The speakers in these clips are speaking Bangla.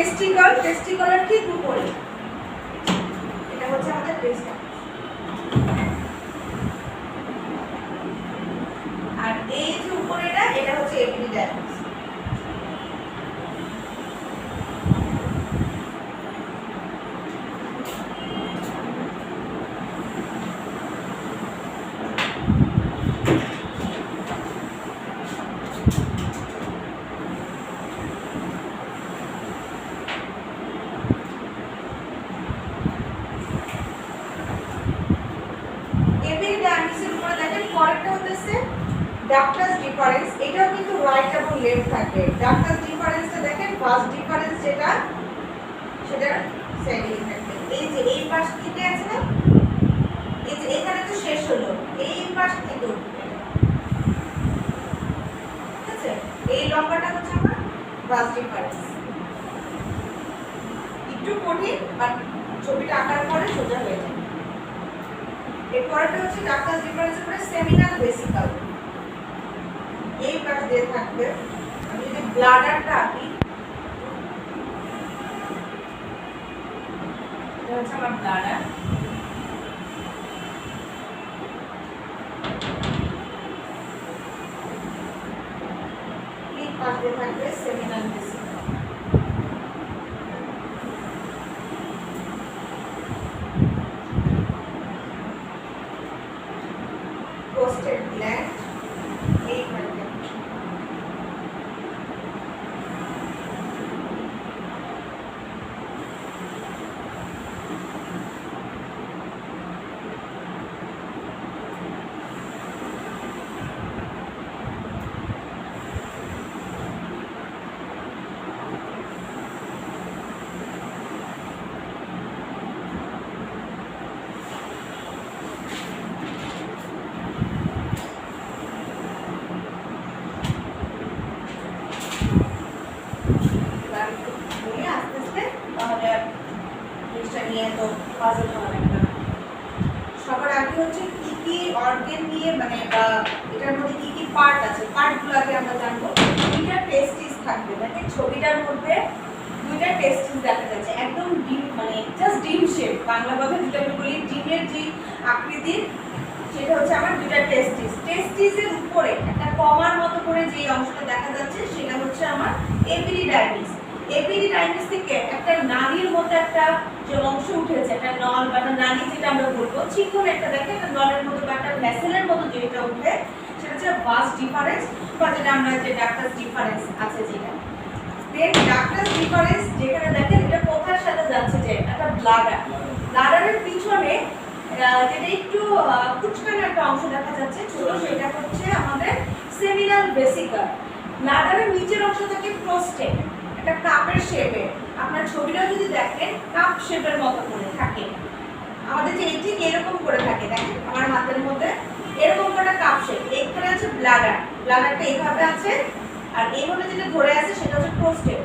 টেস্টিকল টেস্টিকলের ঠিক উপরে? এটা হচ্ছে আমাদের টেস্টিকল আর এই যে উপরেটা, এটা হচ্ছে এপিডিডার্মিস এপিডিডার্মিসের উপরে দেখেন পরেরটা হতেছে ডাক্টাস ডিফারেন্স এটাও কিন্তু রাইট এবং লেফট থাকে। ডাক্টাস ডিফারেন্সটা দেখেন ফার্স্ট ডিফারেন্স যেটা, সেটা সাইডে থাকবে। এই যে এই পাশ থেকে আছে না? এই যে এখানে তো শেষ হলো। এই পাশ থেকে ঠিক আছে? এই লম্বাটা হচ্ছে আমার ফার্স্ট ডিফারেন্স একটু কঠিন বাট ছবিটা আঁকার পরে সোজা হয়ে যায়। এরপরটা হচ্ছে ডাক্তার ডিফারেন্সের পরে সেমিনাল বেসিক্যাল এই পাশ দিয়ে থাকবে আমি যদি ব্লাডারটা আঁকি এটা হচ্ছে আমার ব্লাডার এই পাশ দিয়ে থাকবে সেমিনাল বেসিক্যাল posted gland এই থাকবে এবার একটু বলি আস্তে আস্তে তাহলে আর জিনিসটা নিয়ে তো পাজল হওয়া লাগবে না সবার আগে হচ্ছে কি কি অর্গান নিয়ে মানে বা এটার মধ্যে কি কি পার্ট আছে পার্টগুলো আগে আমরা জানব দুইটা টেস্টিস থাকবে দেখেন ছবিটার মধ্যে দুইটা টেস্টিস দেখা যাচ্ছে একদম ডিম মানে জাস্ট ডিম শেপ বাংলা কথায় যেটা আমি বলি ডিমের যে আকৃতির, সেটা হচ্ছে আমার দুইটা টেস্টিস টেস্টিসের উপরে একটা কমার মতো করে যে অংশটা দেখা যাচ্ছে, সেটা হচ্ছে আমার এপিডিডার্মিস এপিডিডার্মিস থেকে একটা নালীর মতো একটা যে অংশ উঠেছে, একটা নল বা একটা নালী যেটা আমরা বলব চিকন একটা দেখে একটা নলের মতো বা একটা ভ্যাসেলের মতো যেটা উঠে, সেটা হচ্ছে বাস ডিফারেন্স বা যেটা আমরা যে ডাক্তার ডিফারেন্স আছে যেটা। দেন ডাক্তার ডিফারেন্স যেখানে দেখেন, এটা কোথার সাথে যাচ্ছে যে একটা ব্লাডার ব্লাডারের পিছনে যেটা একটু কুচকানো একটা অংশ দেখা যাচ্ছে ছোট সেটা হচ্ছে আমাদের সেমিনাল বেসিকার ব্লাডারের নিচের অংশ থাকে প্রোস্টেট একটা কাপের শেপে আপনার ছবিটাও যদি দেখেন কাপ শেপের মতো করে থাকে। আমাদের যে ঠিক এরকম করে থাকে দেখেন আমার হাতের মধ্যে এরকম করে কাপ শেপ এখানে আছে ব্লাডার ব্লাডারটা এইভাবে আছে আর এইভাবে যেটা ধরে আছে সেটা হচ্ছে প্রোস্টেট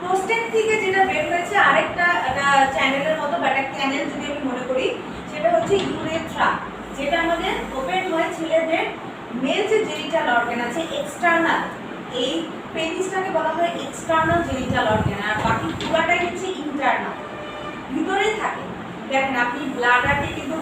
প্রোস্টেট থেকে যেটা বের হয়েছে আরেকটা একটা চ্যানেলের মতো বা একটা ক্যানেল যদি আমি মনে করি সেটা হচ্ছে ইউরেথ্রা যেটা আমাদের ওপেন হয় ছেলেদের মেল যে জেনিটাল অর্গান আছে এক্সটার্নাল এই পেনিসটাকে বলা হয় এক্সটার্নাল জেনিটাল অর্গান আর বাকি পুরাটাই হচ্ছে ইন্টারনাল ভিতরেই থাকে। দেখেন আপনি ব্লাডারকে কিন্তু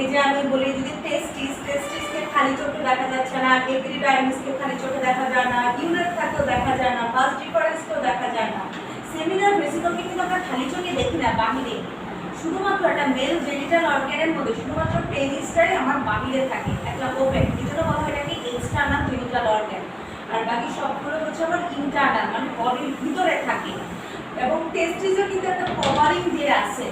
এই যে আমি বলি যদি টেস্টিস টেস্টিসকে খালি চোখে দেখা যাচ্ছে না এপিডিডাইমিসকে খালি চোখে দেখা যায় না ইউরেথ্রাকেও দেখা যায় না ফার্স্ট ডিফারেন্সকেও দেখা যায় না। সেমিনার বেসিকলকে কিন্তু আমরা খালি চোখে দেখি না, বাহিরে। শুধুমাত্র একটা মেল জেনিটাল অর্গানের মধ্যে, শুধুমাত্র পেনিসটাই আমার বাহিরে থাকে একটা ওপেন এই জন্য বলা হয় এটাকে এক্সটার্নাল জেনিটাল অর্গান আর বাকি সবগুলো হচ্ছে আমার ইন্টারনাল মানে বডির ভিতরে থাকে। এবং টেস্টিসও কিন্তু একটা কভারিং দিয়ে আছে।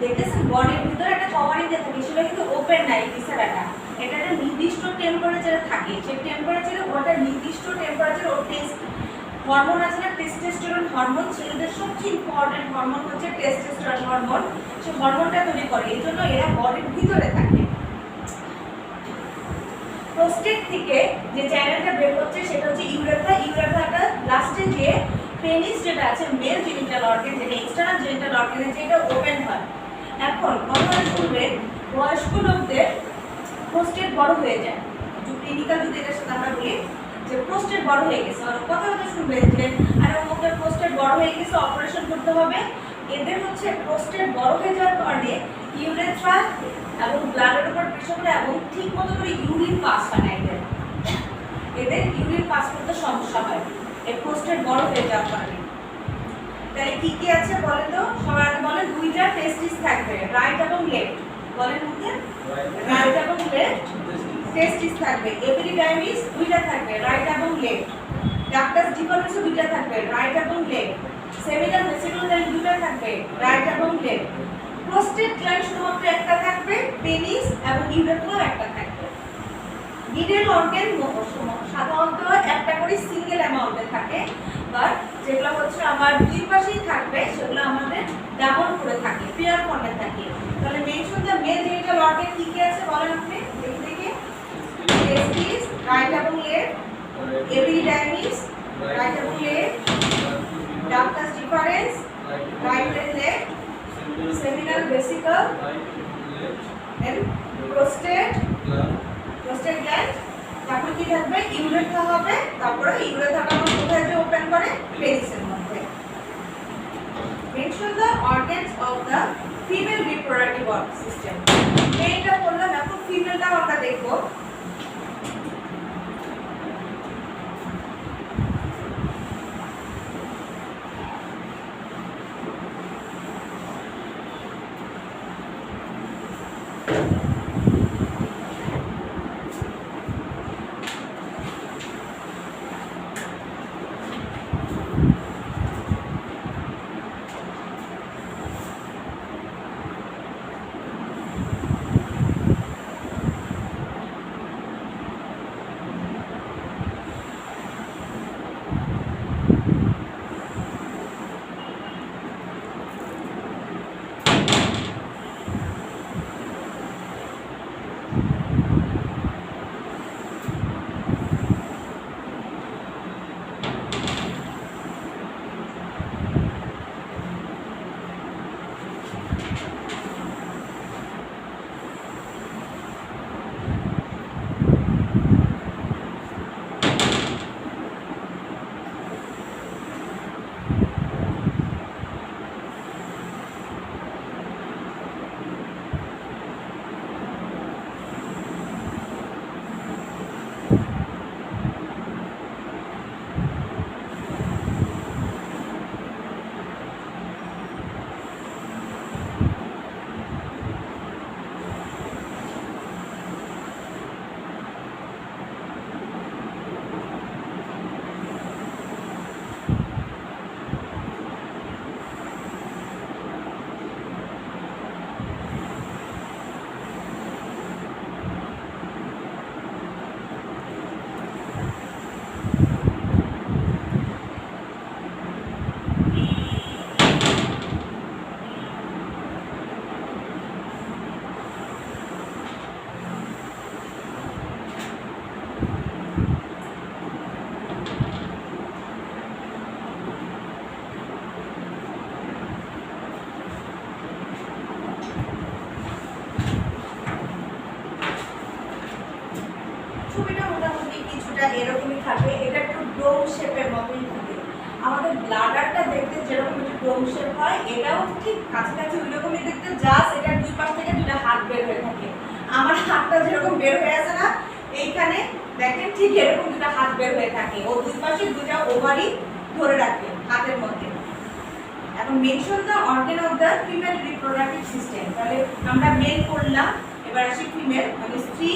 দেখতেছেন বডির ভিতরে একটা কভারিং দিয়ে থাকে, সেটা কিন্তু ওপেন নাই বিছানাটা এটা একটা নির্দিষ্ট টেম্পারেচারে থাকে। সেই টেম্পারেচারে ওটা নির্দিষ্ট টেম্পারেচার ও টেস্ট হরমোন আছে না টেস্টোস্টেরন হরমোন ছেলেদের সবচেয়ে ইম্পর্টেন্ট হরমোন হচ্ছে টেস্টোস্টেরন হরমোন সেই হরমোনটা তৈরি করে। এই জন্য এরা বডির ভিতরে থাকে। প্রোস্টেট থেকে যে চ্যানেলটা বের হচ্ছে, সেটা হচ্ছে ইউরেথা ইউরেথাটা লাস্টে যে পেনিস যেটা আছে মেল জেনিটাল অর্গান যেটা এক্সটার্নাল জেনিটাল অর্গানে যেটা ওপেন হয়। এখন কথাটা শুনবেন বয়স্ক লোকদের প্রোস্টেট বড় হয়ে যায়। ক্লিনিক্যাল যদি এটার সাথে আমরা বলি যে প্রোস্টেট বড় হয়ে গেছে। আর কথা কথা শুনবে যে আরে অমুকের প্রোস্টেট বড় হয়ে গেছে অপারেশন করতে হবে। এদের হচ্ছে প্রোস্টেট বড় হয়ে যাওয়ার কারণে ইউরেথ্রা এবং ব্লাডের উপর প্রেশার করে এবং ঠিক মতো করে ইউরিন পাস হয় না এদের। এদের ইউরিন পাস করতে সমস্যা হয়। এই প্রোস্টেট বড় হয়ে যাওয়ার কারণে। তাহলে কি কি আছে বলে তো? সবার বলেন দুইটা টেস্টিস থাকবে রাইট এবং লেফট বলেন মুখে। রাইট এবং লেফট টেস্টিস থাকবে এপিডিডাইমিস দুইটা থাকবে রাইট এবং লেফট ডাক্টাস ডিফারেন্স দুইটা থাকবে রাইট এবং লেফট সেমিনাল ভেসিকুলার দুইটা থাকবে রাইট এবং লেফট প্রোস্টেট গ্ল্যান্ড শুধুমাত্র একটা থাকবে পেনিস এবং ইউরেথ্রা একটা থাকবে। মিডল অর্গান সাধারণত একটা করে সিঙ্গেল অ্যামাউন্টে থাকে বাট যেগুলো হচ্ছে আমার দুই পাশেই থাকবে, সেগুলো আমাদের ডাবল করে থাকে পেয়ার ফর্মে থাকে। তাহলে mention the male genital organ কি কি আছে বলেন আপনি? দেখে দেখে টেস্টিস রাইট এবং লেফট এপিডিডাইমিস রাইট এবং left ductus deferens right and left seminal vesicle then prostate prostate gland তারপর কি থাকবে? ইউরেথ্রা হবে, তারপরে ইউরেথ্রাটা আমরা কোথায় যে ওপেন করে? পেনিসের মধ্যে। Mention the organs of the female reproductive system মেলটা বললাম, এখন ফিমেলটাও আমরা দেখব। শেপ হয়। এটাও ঠিক কাছাকাছি ওই রকমই দেখতে জাস্ট এটা দুই পাশ থেকে দুটা হাত বের হয়ে থাকে। আমার হাতটা যেরকম বের হয়ে আছে না, এইখানে দেখেন ঠিক এরকম দুটা হাত বের হয়ে থাকে। ও দুই পাশে দুটা ওভারই ধরে রাখে হাতের মধ্যে। এখন mention the organ of the female reproductive system তাহলে আমরা মেল করলাম, এবার আসি ফিমেল মানে স্ত্রী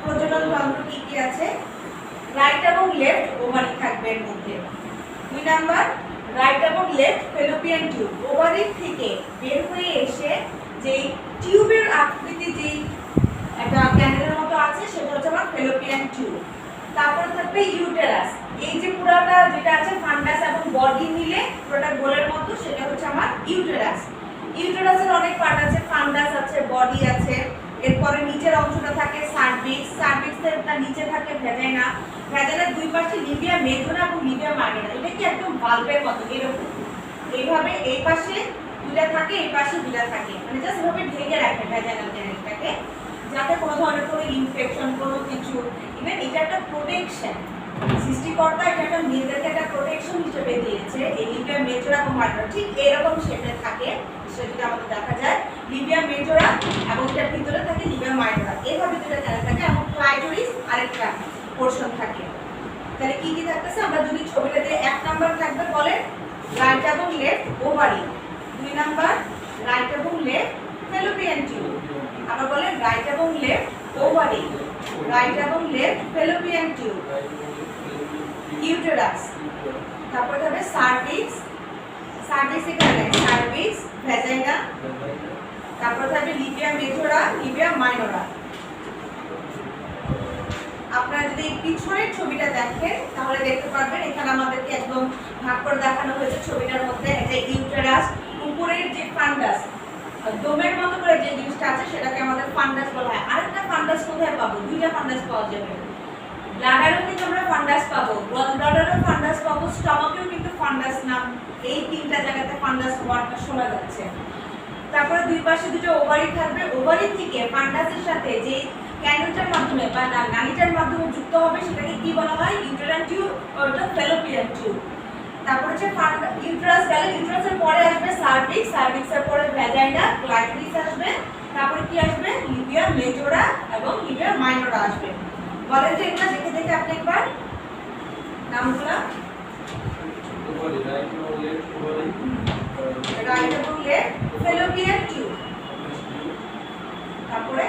প্রজনন তন্ত্র কি কি আছে? রাইট এবং লেফট ওভারি থাকবে এর মধ্যে। দুই নাম্বার রাইট এবং লেফট ফেলোপিয়ান টিউব ওভারি থেকে বের হয়ে এসে যেই টিউবের আকৃতি যেই একটা ক্যান্ডেলের মতো আছে, সেটা হচ্ছে আমার ফেলোপিয়ান টিউব তারপরে থাকবে ইউটেরাস এই যে পুরাটা যেটা আছে ফান্ডাস এবং বডি মিলে পুরোটা গোলের মতো, সেটা হচ্ছে আমার ইউটেরাস ইউটেরাসের অনেক পার্ট আছে ফান্ডাস আছে বডি আছে। এরপরে নিচের অংশটা থাকে সার্ভিক্স সার্ভিক্সের নিচে থাকে ভেজাইনা। ভেজাইনার দুই পাশে লিবিয়া, মেঘনা এবং লিবিয়া মার্গেনা। এটা কি একদম বাল্বের মতো, এরকম? এইভাবে এই পাশে দুইটা থাকে, এই পাশে দুইটা থাকে। মানে জাস্ট এভাবে ঢেকে রাখে ভেজাইনাল ক্যানেলটাকে যাতে কোনো ধরনের কোনো ইনফেকশন কোনো কিছু ইভেন এটা একটা প্রোটেকশন সৃষ্টিকর্তা এটা একটা মেয়েদেরকে একটা প্রোটেকশন হিসেবে দিয়েছে এই লিবিয়া মেজোরা এবং মাইনরা ঠিক এরকম শেপে থাকে সেটা আমাদের দেখা যায় লিবিয়া মেজোরা এবং এটার ভিতরে থাকে লিবিয়া মাইনরা এইভাবে দুটো ক্যারেট থাকে এবং ক্লাইটোরিস আরেকটা পোর্শন থাকে। তাহলে কি কি থাকতেছে? আমরা যদি ছবিটাতে এক নাম্বার থাকবে বলেন রাইট এবং লেফট ওভারি দুই নাম্বার রাইট এবং লেফট ফেলোপিয়ান টিউব আবার বলেন রাইট এবং লেফট ওভারি রাইট এবং লেফট ফেলোপিয়ান টিউব ইউটেরাস তারপর হবে সার্ভিক্স সার্ভিক্স এখানে সার্ভিক্স ভ্যাজাইনা তারপর থাকবে লিবিয়া মেজোরা লিবিয়া মাইনোরা আপনারা যদি পিছনের ছবিটা দেখেন, তাহলে দেখতে পারবেন এখানে আমাদেরকে একদম ভাগ করে দেখানো হয়েছে ছবিটার মধ্যে যে ইউটেরাস উপরের যে ফান্ডাস দমের মতো করে যে জিনিসটা আছে, সেটাকে আমাদের ফান্ডাস বলা হয়। আরেকটা ফান্ডাস কোথায় পাবো? দুইটা ফান্ডাস পাওয়া যাবে। ব্লাডারও কিন্তু আমরা ফান্ডাস পাবো ব্লাডারও ফান্ডাস পাবো স্টমাকেও কিন্তু ফান্ডাস নাম এই তিনটা জায়গাতে ফান্ডাস ওয়ার্ডটা শোনা যাচ্ছে। তারপরে দুই পাশে দুটো ওভারি থাকবে। ওভারি থেকে ফান্ডাসের সাথে যে ক্যানোটার মাধ্যমে বা নালীটার মাধ্যমে যুক্ত হবে, সেটাকে কি বলা হয়? ইউটেরান টিউব অর্থাৎ ফেলোপিয়ান টিউব তারপরে হচ্ছে ইউটেরাস গেলে ইউটেরাসের পরে আসবে সার্ভিক্স সার্ভিক্সের পরে ভ্যাজাইনা ক্লাইটোরিস আসবে। তারপরে কি আসবে? লিবিয়া মেজোরা এবং লিবিয়া মাইনোরা আসবে। বলেন তো এগুলো দেখে দেখে আপনি একবার নামগুলো। রাইট এবং ফেলোপিয়ান টিউব তারপরে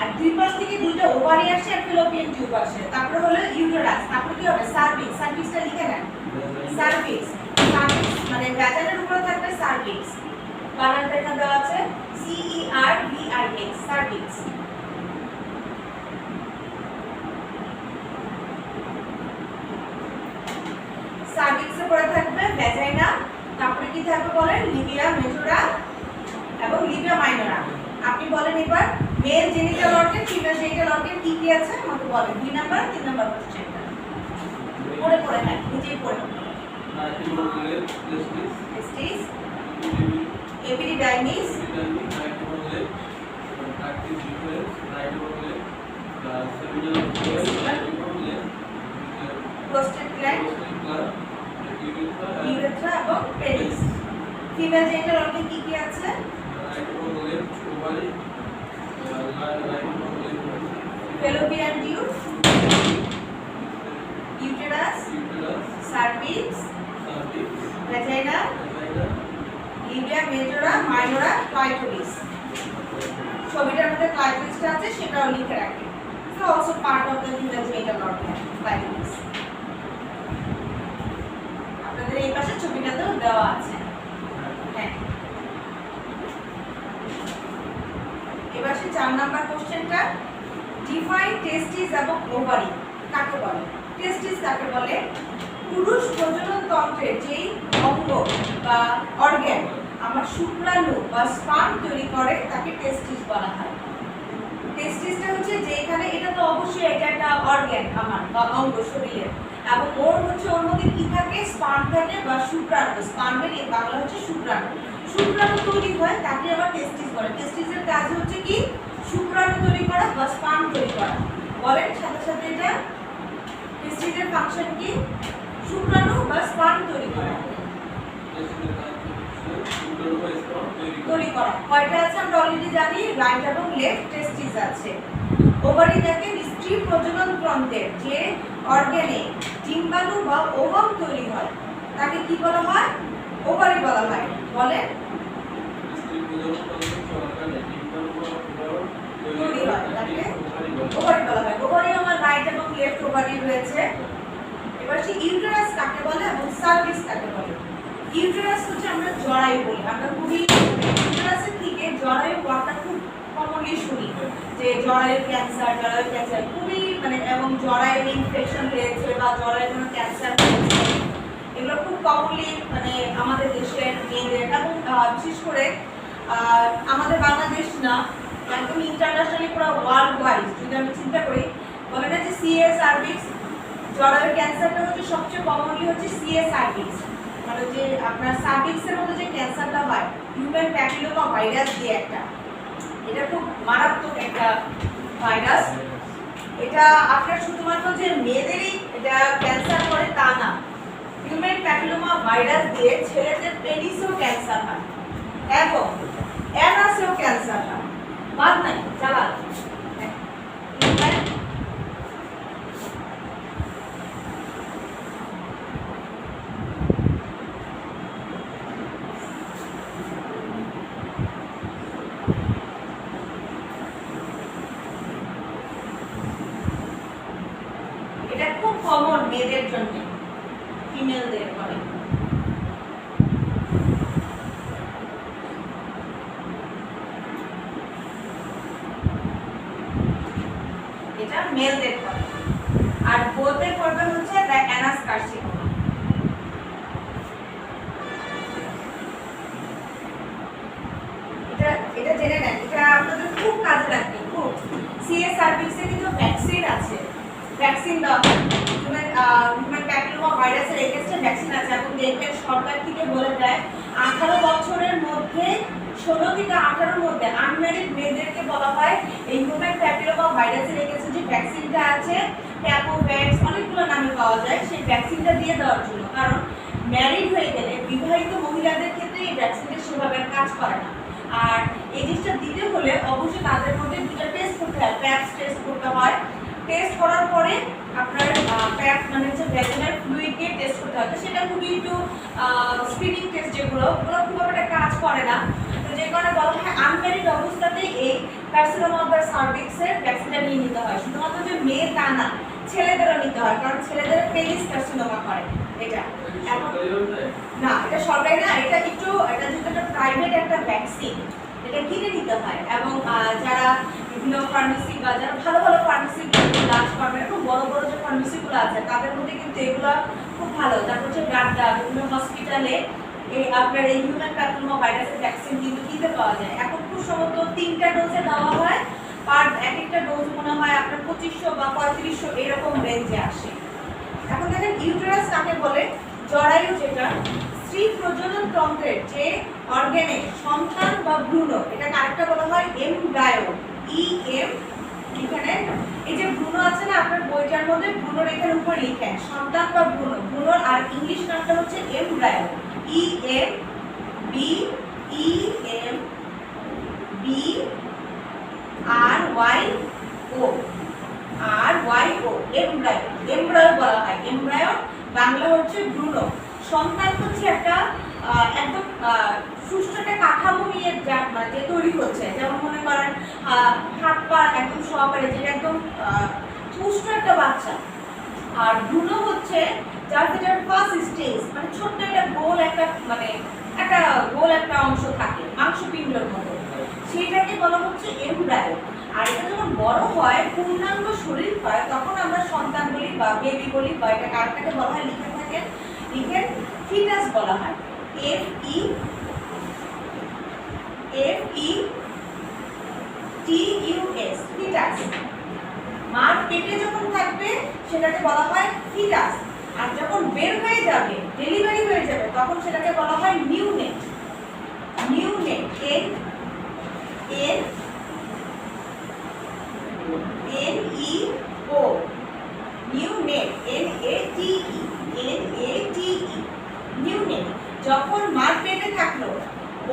আর আর হলো কি হবে? সার্ভিক্স লিখে নেন। মানে উপরে থাকবে বানানটা এখানে দেওয়া আছে C E R V X cervix সার্ভিক্সের পরে থাকবে ভ্যাজাইনা তারপরে কি থাকবে বলেন লিবিয়া মেজোরা এবং লিবিয়া মাইনোরা। আপনি বলেন এবার male genital organ female genital organ কি কি আছে? আমাকে বলেন। দুই নাম্বার তিন নাম্বার কোশ্চেনটা পড়ে পড়ে হ্যাঁ নিজেই পড়ে এপিডিডাইমিস প্রোস্টেট গ্ল্যান্ড ইউরেথ্রা এবং পেনিস ফিমেল জেনিটাল অর্গান কি কি আছে fallopian tube uterus cervix vagina labia majora minora clitoris ছবিটার মধ্যে ক্লাইটোরিসটা আছে সেটাও লিখে রাখি it's also part of the female genital organ clitoris আপনাদের এই পাশে ছবিটাতেও দেওয়া আছে হ্যাঁ এবার সে চার নাম্বার কোশ্চেনটা। ডিফাইন টেস্টিস এবং ওভারি কাকে বলে? টেস্টিস কাকে বলে? পুরুষ প্রজনন তন্ত্রের যেই অঙ্গ বা অর্গ্যান আমার শুক্রাণু বা স্পার্ম তৈরি করে, তাকে টেস্টিস বলা হয়। টেস্টিসটা হচ্ছে যে এখানে এটা তো অবশ্যই এটা একটা অর্গ্যান আমার বা অঙ্গ শরীরের। এবং ওর হচ্ছে ওর মধ্যে কি থাকে? স্পার্ম থাকে বা শুক্রাণু। স্পার্মের এই বাংলা হচ্ছে শুক্রাণু। শুক্রাণু তৈরি হয়, তাকে আবার টেস্টিস বলে। টেস্টিসের কাজ হচ্ছে কি? শুক্রাণু তৈরি করা বা স্পার্ম তৈরি করা। বলেন, সাথে সাথে এটা টেস্টিসের ফাংশন কি? শুক্রাণু বা স্পার্ম তৈরি করা। তৈরি করা। কয়টা আছে আমরা অলরেডি জানি? রাইট এবং লেফট টেস্টিস আছে। ওভারি দেখেন স্ত্রী প্রজনন তন্ত্রের যে অর্গানে ডিম্বাণু বা ওভাম তৈরি হয়, তাকে কি বলা হয়? ওভারি বলা হয়। বলেন হয় ওভারি আমার রাইট এবং লেফট ওভারি রয়েছে ক্যান্সার জরায়ু ক্যান্সার খুবই মানে এবং জরায়ু ইনফেকশন হয়েছে বা জরায়ু কোনো ক্যান্সার হয়েছে এগুলো খুব কমনলি মানে আমাদের দেশের মেয়েদের এবং বিশেষ করে আমাদের বাংলাদেশ না, একদম ইন্টারন্যাশনালি পুরো ওয়ার্ল্ড ওয়াইড যদি আমি চিন্তা করি, বলে না যে সিএ সার্ভিস জরায়ু ক্যান্সারটা হচ্ছে সবচেয়ে কমনলি হচ্ছে সিএ সার্ভিস মানে যে আপনার সার্ভিক্সের মধ্যে যে ক্যান্সারটা হয় হিউম্যান প্যাপিলোমা ভাইরাস দিয়ে একটা। এটা খুব মারাত্মক একটা ভাইরাস এটা আপনার শুধুমাত্র যে মেয়েদেরই এটা ক্যান্সার করে তা না। হিউম্যান প্যাপিলোমা ভাইরাস দিয়ে ছেলেদের পেনিসেও ক্যান্সার হয়। এবং অ্যানাসেও ক্যান্সার হয় বাদ নাই চালাল Human এটা খুব কমন মেয়েদের জন্য ফিমেলদের করে এটা মেলদের করে আর বোদের করবে হচ্ছে দ্য অ্যানাস কার্সিনোমা এটা এটা জেনে নেন এটা আপনাদের খুব কাজে লাগবে খুব সিএস সার্ভিসে কিন্তু ভ্যাকসিন আছে ভ্যাকসিন দেওয়া হয় human human papilloma against vaccine আছে। এবং দেখবেন সরকার থেকে বলে দেয় আঠারো বছরের মধ্যে, ষোলো থেকে আঠারোর মধ্যে আনম্যারিড মেয়েদেরকে বলা হয় এই হিউম্যান প্যাপিলোমা ভাইরাসের এগেনস্টে যে ভ্যাকসিনটা আছে ট্যাপোভ্যাক্স অনেকগুলো নামে পাওয়া যায়। সেই ভ্যাকসিনটা দিয়ে দেওয়ার জন্য। কারণ ম্যারিড হয়ে গেলে বিবাহিত মহিলাদের ক্ষেত্রে এই ভ্যাকসিনটা সেভাবে কাজ করে না। আর এই জিনিসটা দিতে হলে অবশ্যই তাদের মধ্যে দুটো টেস্ট করতে হয়। প্যাপস টেস্ট করতে হয়। টেস্ট করার পরে আপনার প্যাপ মানে হচ্ছে ভ্যাকসিনের ফ্লুইড দিয়ে টেস্ট করতে হয়। তো সেটা খুবই একটু স্ক্রিনিং টেস্ট যেগুলো ওগুলো খুব একটা কাজ করে না। তো যে কারণে বলা হয় আনম্যারিড অবস্থাতেই এই অফ দ্য সার্ভিক্সের ভ্যাকসিনটা নিয়ে নিতে হয়। শুধুমাত্র যে মেয়ে তা না ছেলেদেরও নিতে হয় কারণ ছেলেদের পেনিস কার্সিনোমা করে এটা। এখন না এটা সরকারি না এটা একটু এটা যেহেতু একটা প্রাইভেট একটা ভ্যাকসিন এটা কিনে নিতে হয়। এবং যারা বিভিন্ন ফার্মেসি বা যারা ভালো ভালো ফার্মেসি কাজ করবে এরকম বড় বড় যে ফার্মেসিগুলো আছে, তাদের মধ্যে কিন্তু এগুলো খুব ভালো। তারপর হচ্ছে ব্লাডটা বিভিন্ন হসপিটালে এই আপনার এই হিউম্যান প্যাপিলোমা ভাইরাসের ভ্যাকসিন কিন্তু কিনতে পাওয়া যায়। এখন খুব সম্ভবত তিনটা ডোজে দেওয়া হয়। আর এক একটা ডোজ মনে হয় আপনার পঁচিশশো বা পঁয়ত্রিশশো এরকম রেঞ্জে আসে। এখন দেখেন ইউটেরাস কাকে বলে? জরায়ু যেটা স্ত্রী প্রজনন তন্ত্রের যে অর্গানে সন্তান বা ভ্রূণ এটা আরেকটা বলা হয় এমব্রায়ো ই এম এখানে এই যে ভ্রূণ আছে না, আপনার বইটার মধ্যে ভ্রূণ এখানে উপর লিখেন, সন্তান বা ভ্রূণ ভ্রূণ আর ইংলিশ নামটা হচ্ছে embryo E M B E M B R Y O R Y O embryo embryo বলা হয়, এমব্রায়ো বাংলা হচ্ছে ভ্রূণ। সন্তান হচ্ছে একটা একদম সুষ্ঠু একটা কাঠামো নিয়ে যা মানে যে তৈরি হচ্ছে। যেমন মনে করেন হাত পা একদম সহকারে, যেটা একদম পুষ্ট একটা বাচ্চা। আর ভ্রূণ হচ্ছে যার যেটা ফার্স্ট স্টেজ মানে ছোট্ট একটা গোল একটা মানে একটা গোল একটা অংশ থাকে, মাংসপিণ্ডের মতো। সেটাকে বলা হচ্ছে এমব্রায়ো আর এটা যখন বড় হয়, পূর্ণাঙ্গ শরীর হয়, তখন আমরা সন্তান বলি বা বেবি বলি বা এটা কারটাকে বলা হয়, লিখে থাকেন লিখেন ফিটাস বলা হয়। F E F E T U S fetus মার পেটে যখন থাকবে, সেটাকে বলা হয় ফিটাস আর যখন বের হয়ে যাবে, ডেলিভারি হয়ে যাবে, তখন সেটাকে বলা হয় neonate neonate N N N, E, O. Neonate N, A, T, E, N, A, T E neonate যখন মার পেটে থাকল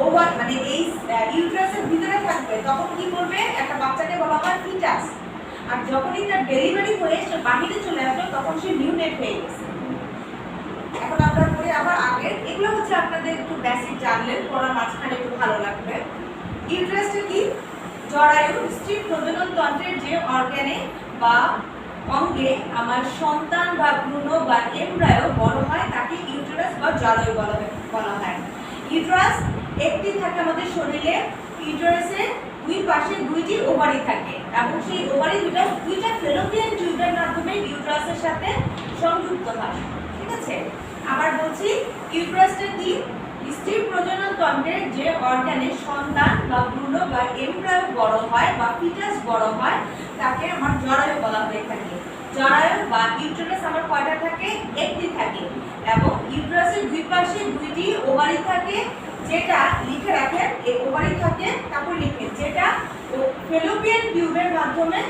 ওভার মানে এই ইউট্রাসের ভিতরে থাকবে, তখন কি করবে? একটা বাচ্চাকে বলা হয় ফিটাস। আর যখনই তার ডেলিভারি হয়ে সে বাহিরে চলে আসলো, তখন সে নিউনেট হয়ে গেছে। এখন আমরা পড়ি আবার আগে এগুলো হচ্ছে আপনাদের একটু বেসিক জানলেন, পড়ার মাঝখানে একটু ভালো লাগবে। ইউট্রাসটা কি? জরায়ু স্ত্রী প্রজনন তন্ত্রের যে অর্গানে বা অঙ্গে আমার সন্তান বা ভ্রূণ বা এমব্রায়ো বড় হয়, তাকে ইউটেরাস বা জরায়ু বলা হয় ইউটেরাস একটি থাকে আমাদের শরীরে, ইউটেরাসে দুই পাশে দুইটি ওভারি থাকে এবং সেই ওভারি দুটো দুইটা ফেলোপিয়ান টিউবের মাধ্যমে ইউটেরাসের সাথে সংযুক্ত হয়, ঠিক আছে? আবার বলছি, ইউটেরাসটা কি? স্ত্রী প্রজনন তন্ত্রের যে অর্গানে সন্তান বা ভ্রূণ বা এমব্রায়ো বড় হয় বা ফিটাস বড় হয়, তাকে আমার থাকে জরায়ু বা ইউটেরাস আমার কয়টা থাকে? একটি থাকে। এবং ইউটেরাসের দুই পাশে দুইটি ওভারি থাকে, যেটা লিখে রাখেন এই ওভারি থাকে, তারপর লিখেন, যেটা ফেলোপিয়ান টিউবের মাধ্যমে,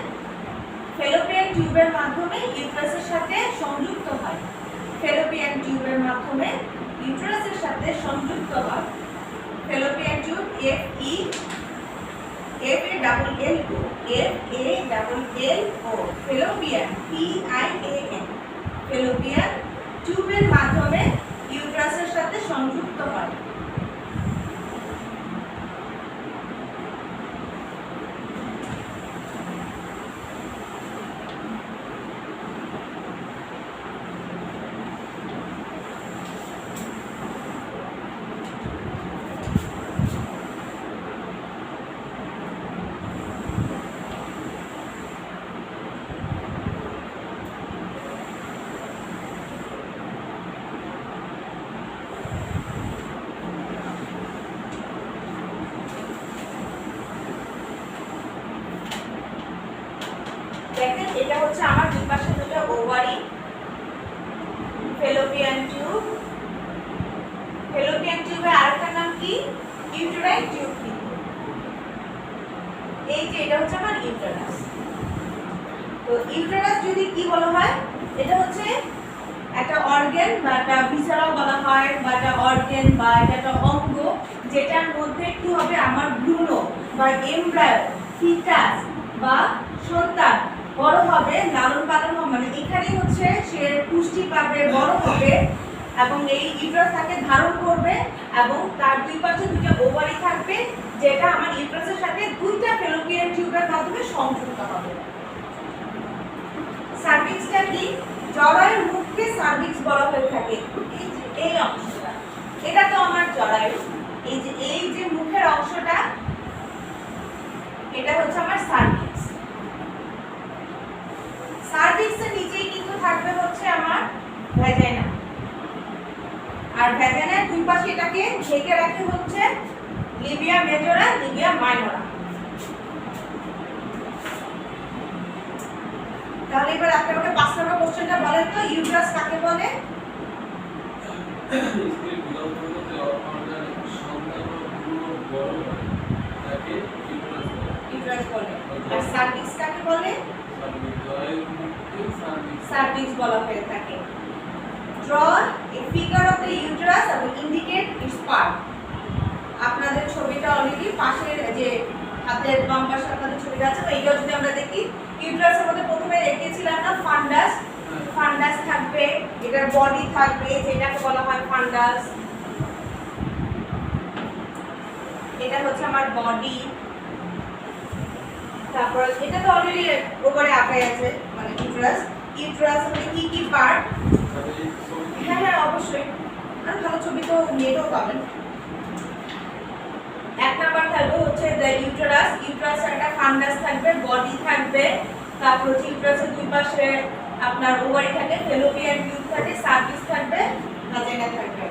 ফেলোপিয়ান টিউবের মাধ্যমে ইউট্রাসের সাথে সংযুক্ত হয়। ফেলোপিয়ান টিউবের মাধ্যমে ইউট্রাসের সাথে সংযুক্ত হয়। Fallopian tube F E F A double L O A double L O fallopian P I A N fallopian টিউবের মাধ্যমে ইউট্রাসের সাথে সংযুক্ত হয় দেখেন এটা হচ্ছে আমার দুই পাশে দুটো ওভারি ফেলোপিয়ান টিউব ফেলোপিয়ান টিউবের আরেকটা নাম কি ইউটেরাইন টিউব কিন্তু এই যে এটা হচ্ছে আমার ইউটেরাস তো ইউটেরাস যদি কি বলা হয়, এটা হচ্ছে একটা অর্গান বা একটা ভিসারাও বলা হয়, বা একটা অর্গান বা এটা একটা অঙ্গ, যেটার মধ্যে কি হবে আমার ভ্রূণ বা এমব্রায়ো ফিটাস বা সন্তান। বড় হবে লালন পালন হবে মানে এখানে হচ্ছে সে পুষ্টি পাবে, বড় হবে এবং এই ইউট্রাস তাকে ধারণ করবে এবং তার দুই পাশে দুটো ওভারি থাকবে, যেটা আমার ইউট্রাসের সাথে দুইটা ফেলোপিয়ান টিউবের মাধ্যমে সংযুক্ত হবে। সার্ভিক্সটা কি? জরায়ুর মুখকে সার্ভিক্স বলা হয়ে থাকে। এই অংশটা, এটা তো আমার জরায়ু। এই যে এই যে মুখের অংশটা এটা হচ্ছে আমার সার্ভিক্স সার্ভিক্সের নিচেই কিন্তু থাকবে হচ্ছে আমার ভ্যাজাইনা আর ভ্যাজাইনার দুই পাশে এটাকে ঢেকে রাখে হচ্ছে লিবিয়া মেজরা লিবিয়া মাইনরা তাহলে এবার আপনি আমাকে পাঁচ নম্বর কোশ্চেনটা বলেন তো ইউট্রাস কাকে বলে স্ত্রী বিলম্ব করতে অর্গান সন্তান ও ভ্রূণ বড় হয় তাকে ইউট্রাস বলে। ইউট্রাস বলে আর সার্ভিক্স কাকে বলে সার্ভিক জরায়ুর মুখকে সার্ভিক সার্ভিক্স বলা হয়ে থাকে draw a figure of the uterus এবং ইন্ডিকেট ইটস পার্ট আপনাদের ছবিটা অলরেডি পাশের যে হাতের বাম পাশে আপনাদের ছবিটা আছে তো এইটাও যদি আমরা দেখি ইউটেরাসের মধ্যে প্রথমে রেখেছিলাম না ফান্ডাস? ফান্ডাস থাকবে এটার বডি থাকবে যেটাকে বলা হয় ফান্ডাস। এটা হচ্ছে আমার বডি তারপর এটা তো অলরেডি ওপরে আঁকাই আছে মানে ইউট্রাস। ইউট্রাস মানে কি কি পার্ট হ্যাঁ হ্যাঁ অবশ্যই। আর ভালো ছবি তো নেটও পাবেন। এক নাম্বার থাকবে হচ্ছে ইউটারাস ইউটেরাস একটা ফান্ডাস থাকবে বডি থাকবে, তারপর হচ্ছে ইউটারাসের দুই পাশে আপনার ওভারি থাকে ফেলোপিয়ান টিউব থাকে সার্ভিস থাকবে ভাজাইনা থাকবে।